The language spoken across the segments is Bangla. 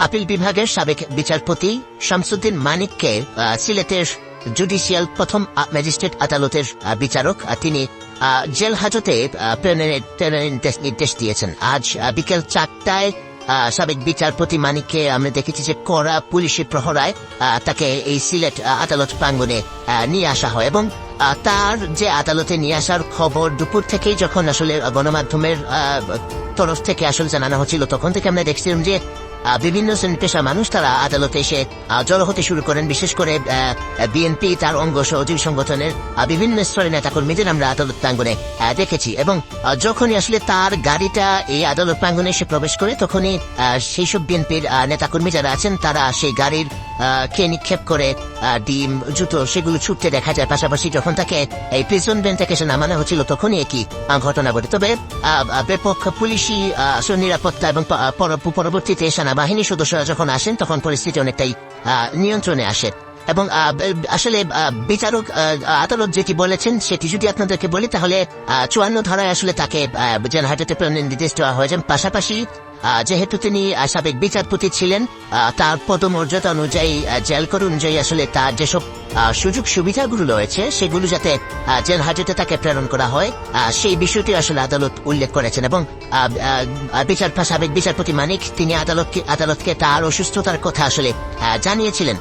আপিল বিভাগের সাবেক বিচারপতি শামসুদ্দিন মানিককে সিলেটের জুডিশিয়াল প্রথম ম্যাজিস্ট্রেট আদালতের বিচারক তিনি জেল হাজতে নির্দেশ- দিয়েছেন। আজ বিকেল চারটায় সাবেক বিচারপতি মানিককে আমরা দেখেছি যে কড়া পুলিশি প্রহরায় তাকে এই সিলেট আদালত প্রাঙ্গনে নিয়ে আসা হয় এবং তার যে আদালতে নিয়ে আসার খবর দুপুর থেকেই যখন আসলে গণমাধ্যমের তরফ থেকে আসলে জানানো হচ্ছিল, তখন থেকে আমরা দেখছিলাম যে বিভিন্ন পেশা মানুষ তারা আদালতে এসে জড়ো হতে শুরু করেন। বিশেষ করে বিএনপি তার অঙ্গ সহযোগী সংগঠনের বিভিন্ন স্তরের নেতাকর্মীদের আমরা আদালত প্রাঙ্গনে দেখেছি এবং যখনই আসলে তার গাড়িটা এই আদালত প্রাঙ্গনে এসে প্রবেশ করে, তখনই সেই সব বিএনপির নেতাকর্মী যারা আছেন, তারা সেই গাড়ির কে নিক্ষেপ করে ডিম, জুতো, সেগুলো ছুটতে দেখা যায়। পাশাপাশি যখন তাকে এই প্রিজন ভ্যান থেকে নামানো হচ্ছিল, তখনই একই ঘটনা ঘটে। তবে ব্যাপক পুলিশি নিরাপত্তা এবং পরবর্তীতে সেনাবাহিনীর সদস্যরা যখন আসেন, তখন পরিস্থিতি অনেকটাই নিয়ন্ত্রণে আসে। এবং আসলে বিচারক আদালত যেটি বলেছেন, সেটি যদি আপনাদেরকে বলি, তাহলে চুয়ান্ন ধারায় আসলে তাকে প্রেরণের নির্দেশ দেওয়া হয়েছে। পাশাপাশি যেহেতু তিনি সাবেক বিচারপতি ছিলেন তার পদমর্যাদা অনুযায়ী আহ, জেল কর অনুযায়ী আসলে তার যেসব সুযোগ সুবিধাগুলো রয়েছে সেগুলো যাতে জেল হাজতে তাকে প্রেরণ করা হয় সেই বিষয়টি আসলে আদালত উল্লেখ করেছেন এবং বিচার সাবেক বিচারপতি মানিক তিনি আদালতকে আদালতকে তার অসুস্থতার কথা আসলে জানিয়েছিলেন।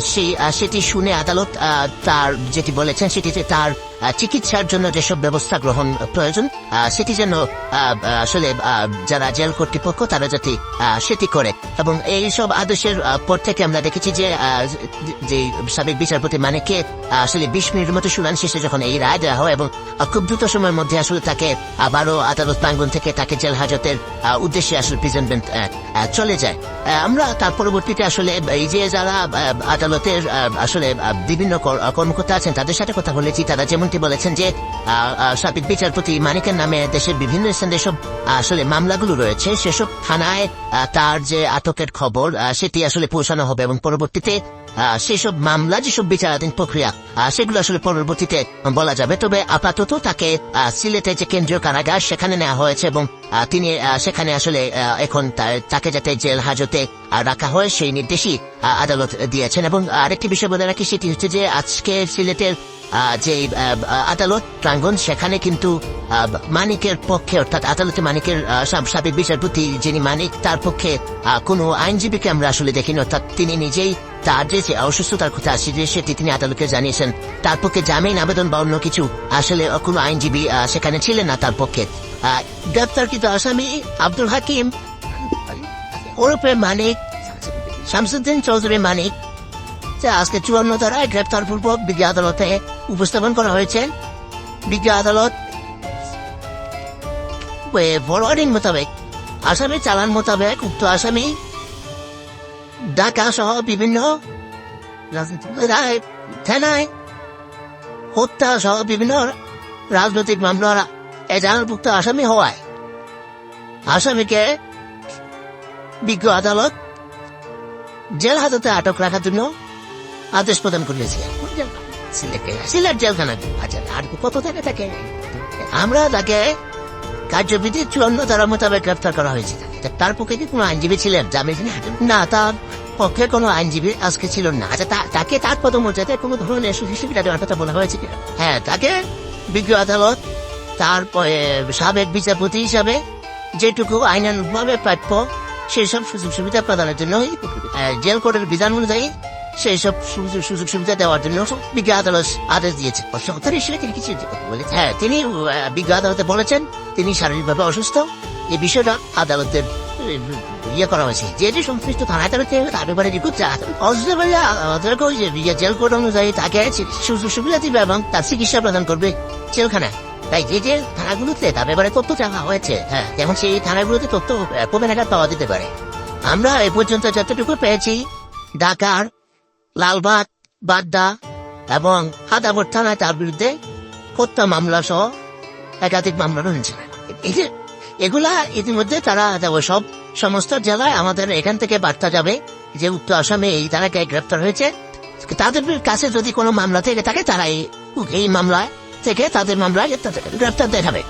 সেই সেটি শুনে আদালত তার যেটি বলেছেন সেটিতে তার চিকিৎসার জন্য যেসব ব্যবস্থা গ্রহণ প্রয়োজন সেটি যেন আসলে যারা জেল কর্তৃপক্ষ তারা যাতে সেটি করে। এবং এইসব আদেশের পর থেকে আমরা দেখেছি যে যে সাবেক বিচারপতি মানে আহ, আসলে বিশ মিনিটের মতো শুনানি শেষে যখন এই রায় দেওয়া হয় এবং খুব দ্রুত সময়ের মধ্যে আসলে তাকে আবারও আদালত প্রাঙ্গন থেকে তাকে জেল হাজতের উদ্দেশ্যে আসলে প্রেজেন্টমেন্ট চলে যায়। আমরা তার পরবর্তীতে আসলে এই যে যারা আদালতের আসলে বিভিন্ন কর্মকর্তা আছেন, তাদের সাথে কথা বলেছি। তারা যেমনটি বলেছেন যে সাবেক বিচারপতি মানিকের নামে দেশের বিভিন্ন স্থানে যেসব আসলে মামলাগুলো রয়েছে, সেসব থানায় তার যে আটকের খবর সেটি আসলে পৌঁছানো হবে এবং পরবর্তীতে সেসব মামলা, যেসব বিচারাধীন প্রক্রিয়া সেগুলো আসলে পরবর্তীতে বলা যাবে। তবে আপাতত তাকে সিলেটে যে কেন্দ্রীয় কারাগার, সেখানে নেওয়া হয়েছে এবং তিনি সেখানে আসলে এখন তাকে যাতে জেল হাজতে রাখা হয়, সেই নির্দেশই আদালত দিয়েছেন। এবং আরেকটি বিষয় বলে রাখি, সেটি হচ্ছে যে আজকে সিলেটের যে আদালত প্রাঙ্গন সেখানে কিন্তু মানিকের পক্ষে, অর্থাৎ আদালতে মানিকের সাবেক বিচারপতি যিনি মানিক, তার পক্ষে কোনো আইনজীবীকে আমরা আসলে দেখিনি। অর্থাৎ তিনি নিজেই তার যে যে অসুস্থতার কথা আছে সেটি তিনি আদালতকে জানিয়েছেন তার পক্ষে জামিন আবেদন বা অন্য কিছু আসলে কোনো আইনজীবী সেখানে ছিলেন না তার পক্ষে গ্রেপ্তারকৃত আসামি আব্দুল হাকিম ওরফে মানিক শামসুদ্দিন চৌধুরী মানিক যে আজকে চুয়ান্ন ধারায় গ্রেপ্তার পূর্বক বিজ্ঞ আদালতে উপস্থাপন করা হয়েছে বিজ্ঞ আদালত ফরওয়ার্ডিং মোতাবেক আসামি চালান মোতাবেক উক্ত আসামি ঢাকা সহ বিভিন্ন থানায় হত্যা সহ বিভিন্ন রাজনৈতিক মামলার এজাহারভুক্ত আসামি হওয়ায় আসামিকে বিজ্ঞ আদালত জেল হাজতে আটক রাখার জন্য আদেশ প্রদান করেছে সিলেটে জেলখানা কত থেকে থাকে? আমরা তাকে কার্যবিধি চুয়ান্ন ধারা মোতাবেক গ্রেপ্তার করা হয়েছে। তা তার পক্ষে কি কোনো আইনজীবী ছিলেন? জামিন না তার পক্ষে কোনো আইনজীবী আজকে ছিল না। আচ্ছা তাকে তার পদমর্যাদায় কোনো ধরনের সুবিধা দেওয়ার কথা বলা হয়েছে হ্যাঁ তাকে বিজ্ঞ আদালত তার পরে সাবেক বিচারপতি হিসাবে যেটুকু আইনানুভাবে প্রাপ্য সেই সব সুযোগ সুবিধা প্রদানের জন্য জেল কোর্টের বিধান অনুযায়ী সেই সব সুযোগ সুবিধা দেওয়ার জন্য বিজ্ঞ আদালত আদেশ দিয়েছে। সরকার হিসেবে তিনি কিছু হ্যাঁ তিনি বিজ্ঞ আদালতে বলেছেন, তিনি শারীরিকভাবে অসুস্থ। এই বিষয়টা আদালতের ইয়ে করা হয়েছে। যে যে সংশ্লিষ্ট থানায় তারা তার ব্যাপারে রিপোর্ট অসুস্থ বলে আমাদেরকে ওই জেল কোর্ট অনুযায়ী তাকে সুযোগ সুবিধা দিবে এবং তার চিকিৎসা প্রদান করবে জেলখানায়। তাই যে যে থানাগুলোতে তার ব্যাপারে তথ্য চাওয়া হয়েছে হ্যাঁ যেমন সেই থানাগুলোতে তথ্য কমে নাগাদ পাওয়া যেতে পারে। আমরা এ পর্যন্ত যতটুকু পেয়েছি ঢাকার লালবাগ, বাড্ডা এবং হাদাবর থানায় তার বিরুদ্ধে হত্যা মামলা সহ একাধিক মামলা রয়েছে। যে এগুলা ইতিমধ্যে তারা সব সমস্ত জেলায় আমাদের এখান থেকে বার্তা যাবে যে উত্তর আসামে এই তারা গ্রেপ্তার হয়েছে। তাদের কাছে যদি কোনো মামলা থেকে থাকে তারা এই মামলা থেকে তাদের মামলায় গ্রেপ্তার দেখাবে।